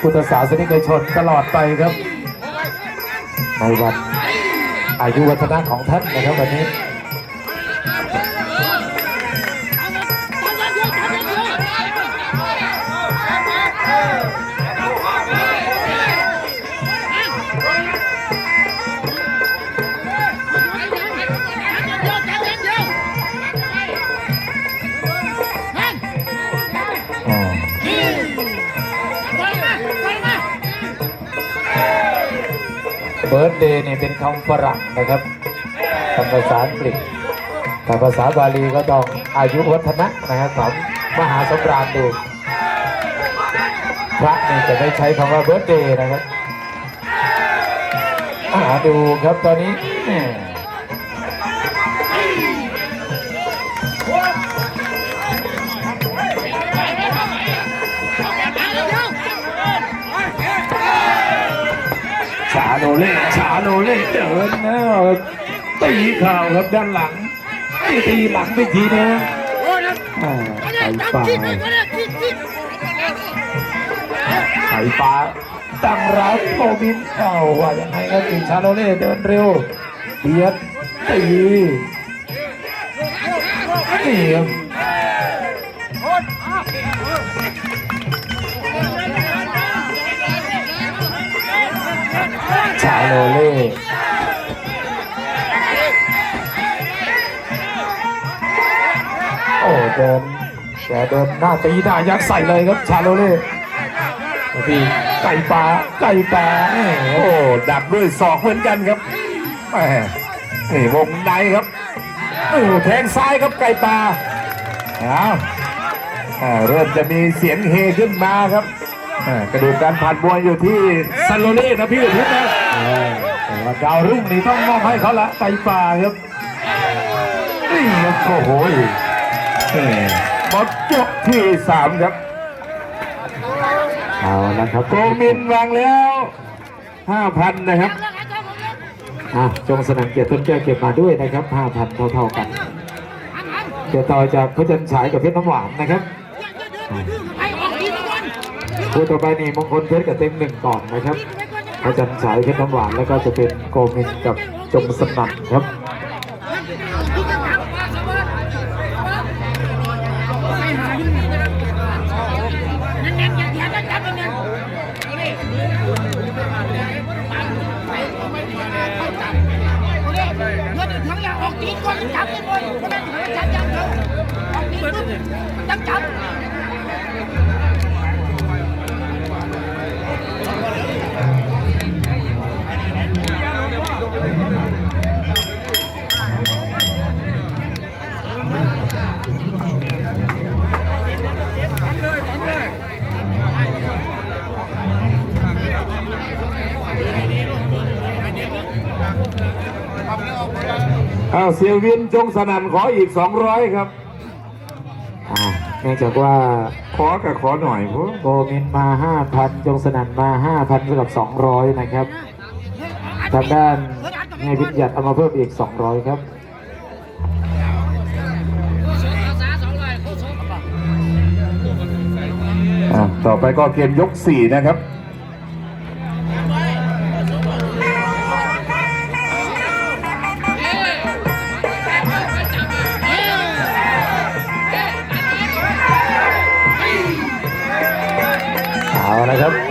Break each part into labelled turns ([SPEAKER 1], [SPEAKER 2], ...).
[SPEAKER 1] พุทธศาสนิกชนตลอดไปครับ ในวันอายุวัฒนะของท่านนะครับวันนี้ เบิร์ดเดย์เนี่ยเป็นคำฝรั่งนะครับคำภาษาอังกฤษแต่ภาษาบาลีก็ต้องอายุวัฒนะนะครับของมหาสมรานต์ดูพระนี่จะไม่ใช้คำว่าเบิร์ดเดย์นะครับอ่าดูครับตอนนี้ โลเล่เดินนะตีข่าวครับด้านหลังตีหลังไปทีนะไข่ปลาไข่ปลาตั้งรับโมบินเอาว่ายังไงครับตีชาโลเล่เดินเร็วเบียดตีนี่ครับ ชาโลเล่โอ้เดินแกเดินหน้าตีหน้ายักษ์ใส่เลยครับชาโลเล่พี่ไก่ปลาไก่ปลา
[SPEAKER 2] โอ้ดักด้วยศอกเหมือนกันครับแหมนี่วงในครับโอ้แทงซ้ายครับไก่ปลาเอาเริ่มจะมีเสียงเฮขึ้นมาครับกระดูกการผ่านมวยอยู่ที่ซันโลเล่นะพี่อุทิศนะ
[SPEAKER 1] แต่ว่าดาวรุ่งนี่ต้องมอบให้เขาละไก่ปลาครับ
[SPEAKER 2] นี่ครับโอ้โหแหมหมดยกที่สามครับ
[SPEAKER 1] เอาละครับ
[SPEAKER 2] โกมินวางแล้วห้าพันนะครับ
[SPEAKER 1] อะจงสนามเกียรติต้นแก้วเก็บมาด้วยนะครับ5,000เท่าๆกันเดี๋ยวต่อจากพระจันทร์ฉายกับเพชรน้ำหวานนะครับคู่ต่อไปนี่มงคลเพชรกับเต็งหนึ่งก่อนนะครับ พระจันทร์ฉายเพชรน้ำหวานแล้วก็จะเป็นโกมินกับจงสนั่นครับ
[SPEAKER 3] ออกตีก่อนจับาออกตีปุ๊บจับจับ
[SPEAKER 2] อ้าวเสียวินจงสนั่นขออีก200ครับ
[SPEAKER 1] อ่าเนื่องจากว่า
[SPEAKER 2] ขอกับขอหน่อยพวก
[SPEAKER 1] โกมินมา5,000จงสนั่นมา5,000สำหรับ200นะครับทางด้านเงยพิญญัติเอามาเพิ่มอีก200ครับ
[SPEAKER 2] อะต่อไปก็เกมยก4นะครับ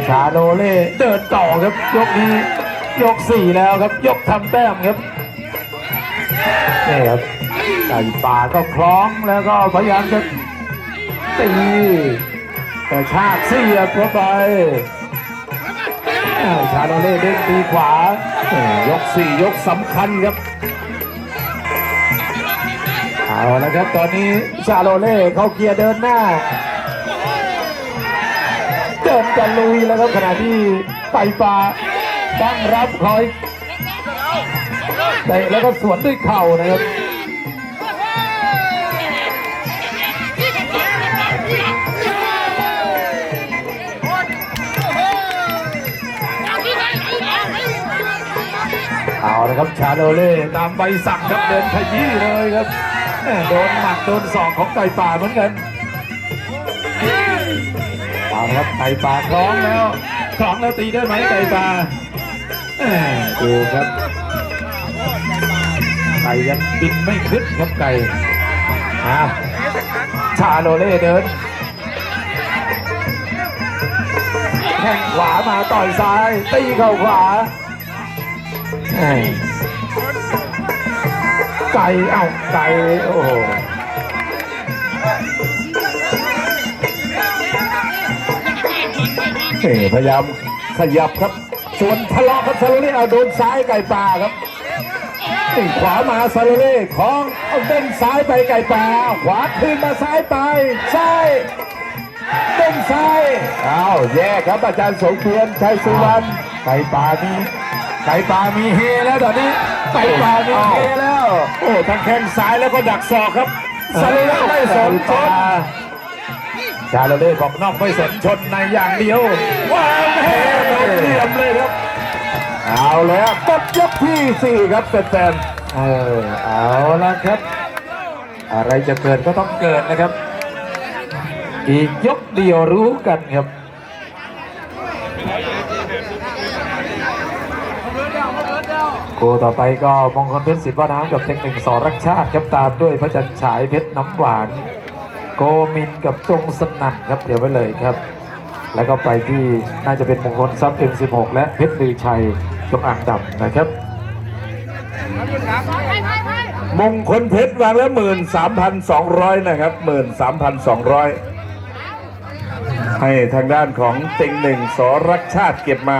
[SPEAKER 1] ชาโดเล่เดินต่อครับ ยกนี้ยกสี่แล้วครับ ยกทำแต้มครับนี่ครับไก่ป่าก็คล้องแล้วก็พยายามจะตีแต่ชากเสียบเข้าไปชาโดเล่เด้งตีขวา
[SPEAKER 2] ยก4ยกสำคัญครับ
[SPEAKER 1] เอาละครับตอนนี้ชาโลเล่เขาเกียร์เดินหน้า เดินกันลุยแล้วครับขณะที่ไปป่าตั้งรับคอยเตะแล้วก็สวนด้วยเข่านะครับเอาละครับชาโดเล่ตามใบสั่งครับเดินขยี้เลยครับโดนหมัดโดนศอกของไก่ป่าเหมือนกัน ครับไก่ป่าคล้องแล้วคล้องแล้วตีได้ไหมไก่ป่าดูครับ ไก่ยังบินไม่ขึ้นครับไก่อ้าวชาโลเล่เดินแข้งขวามาต่อยซ้าย ตีเข้าขวาไก่เอ้าไก่โอ้
[SPEAKER 2] พยายามขยับครับชวนทะเลาะครับซาโลเล่เอาโดนซ้ายไก่ป่าครับนี่ขวามาซาโลเล่ของเอาเด้งซ้ายไปไก่ป่า ขวาคืนมาซ้ายไปซ้ายเด้งซ้ายอ้าวแยกครับอาจารย์สงเพียรชัยสุวรรณ
[SPEAKER 1] ไก่ป่ามีไก่ป่ามีเฮแล้วตอนนี้ไก่ป่ามีเฮแล้ว
[SPEAKER 2] โอ้ทั้งแข้งซ้ายแล้วก็ดักศอกครับซาโลเล่ไม่สนชน
[SPEAKER 1] ชาโลเล่บอกนอกไม่สนชนในอย่างเดียว
[SPEAKER 2] วางแผนเอาเหลี่ยมเลยครับ เอาแล้วกดยกที่สี่ครับแฟน
[SPEAKER 1] เออเอาละครับ อะไรจะเกิดก็ต้องเกิดนะครับ อีกยกเดียวรู้กันครับคู่ต่อไปก็มงคลเพชรศิลปน้ำกับเทคนิคสอรักชาติครับตามด้วยพระจันทร์ฉายเพชรน้ำหวาน โกมินกับจงสนั่นครับเดี๋ยวไว้เลยครับ แล้วก็ไปที่น่าจะเป็นมงคลทรัพย์ M16 และเพชรลือชัยจงอ่างดำนะครับ
[SPEAKER 2] มงคลเพชรวางแล้วหมื่นสามพันสองร้อยนะครับหมื่นสามพันสองร้อยให้ทางด้านของเต็งหนึ่งสรักชาติเก็บมา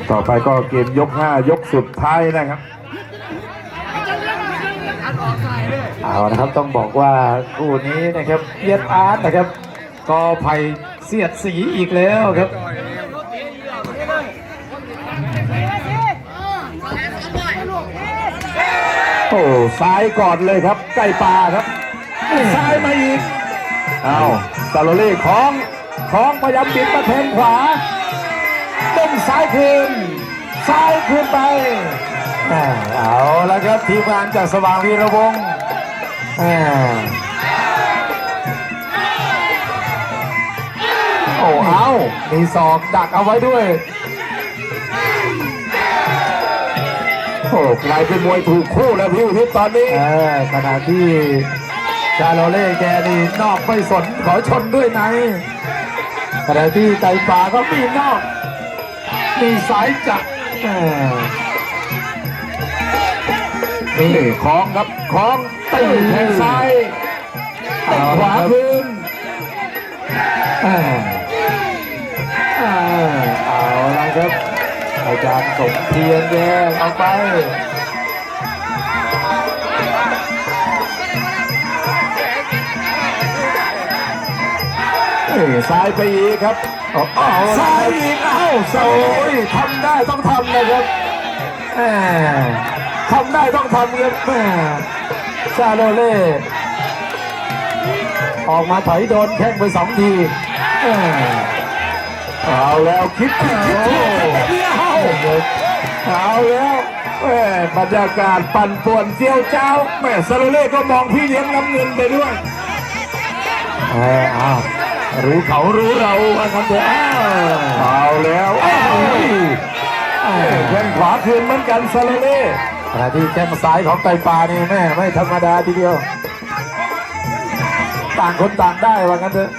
[SPEAKER 2] ต่อไปก็เกมยก 5 ยกสุดท้ายนะครับ
[SPEAKER 1] เอานะครับต้องบอกว่าคู่นี้นะครับเอียดอาร์ตนะครับกอไผ่เสียดสีอีกแล้วครับ
[SPEAKER 2] โอ้ซ้ายก่อนเลยครับไก่ป่าครับซ้ายมาอีกเอาซาโลเล่ของของพยายามบิดมาแทงขวา เต้นซ้ายคืนซ้ายคืนไป
[SPEAKER 1] แหม่เอาละครับทีมงานจากสว่างวีระวงศ์แหม่โอ้เอามีศอกดักเอาไว้ด้วย
[SPEAKER 2] โอ้กลายเป็นมวยถูกคู่แล้วพี่อุทิศตอนนี้
[SPEAKER 1] เออขณะที่ชาโลเล่แกนี่นอกไม่สนขอชนด้วยในขณะที่ไก่ป่าก็มีนอก มีสายจับแหม่นี่
[SPEAKER 2] นี่ของครับของตีแทงซ้ายเตะขวาคืน
[SPEAKER 1] แหม่แหม่เอาละครับอาจารย์สมเทียนแยกออกไป
[SPEAKER 2] ซ้ายไปอีกครับ
[SPEAKER 1] เอาเอา
[SPEAKER 2] ซ้ายอีกเอ้าโซ่
[SPEAKER 1] โอ้ยทำได้ต้องทำนะครับแหม่ทำได้ต้องทำครับแหม่ชาโลเล่ออกมาถอยโดนแข้งไปสองทีแหม่
[SPEAKER 2] เอาแล้วคิดคิดคิดคิดเดียวเอาแล้วแม่บรรยากาศปั่นป่วนเจียวเจ้าแม่ซาโลเล่ก็มองพี่เลี้ยงน้ำเงินไปด้วย
[SPEAKER 1] เอออ้าว รู้เขารู้เราว่ากันเถอะอ้าว
[SPEAKER 2] เอาแล้วอ้าวแข้งขวาคืนเหมือนกันซาโลเล่
[SPEAKER 1] ขณะที่แข้งซ้ายของไก่ปลานี่แม่ไม่ธรรมดาทีเดียว ต่างคนต่างได้ว่ากันเถอะ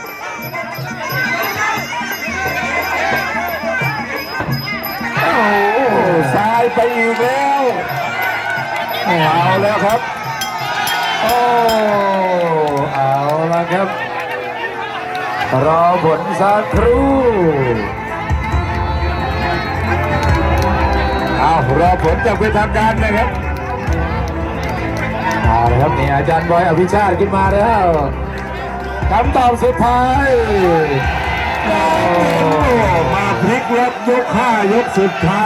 [SPEAKER 2] โอ้โหซ้ายไปอีกแล้วเอาแล้วครับ
[SPEAKER 1] โอ้ เอาละครับ รอผลสักครู่
[SPEAKER 2] เอารอผลจากเป็นทางการนะครับ
[SPEAKER 1] เอาละครับนี่อาจารย์บอยอภิชาติขึ้นมาแล้วคำตอบสุดท้าย
[SPEAKER 2] มาพลิกล็อกยกห้ายกสุดท้าย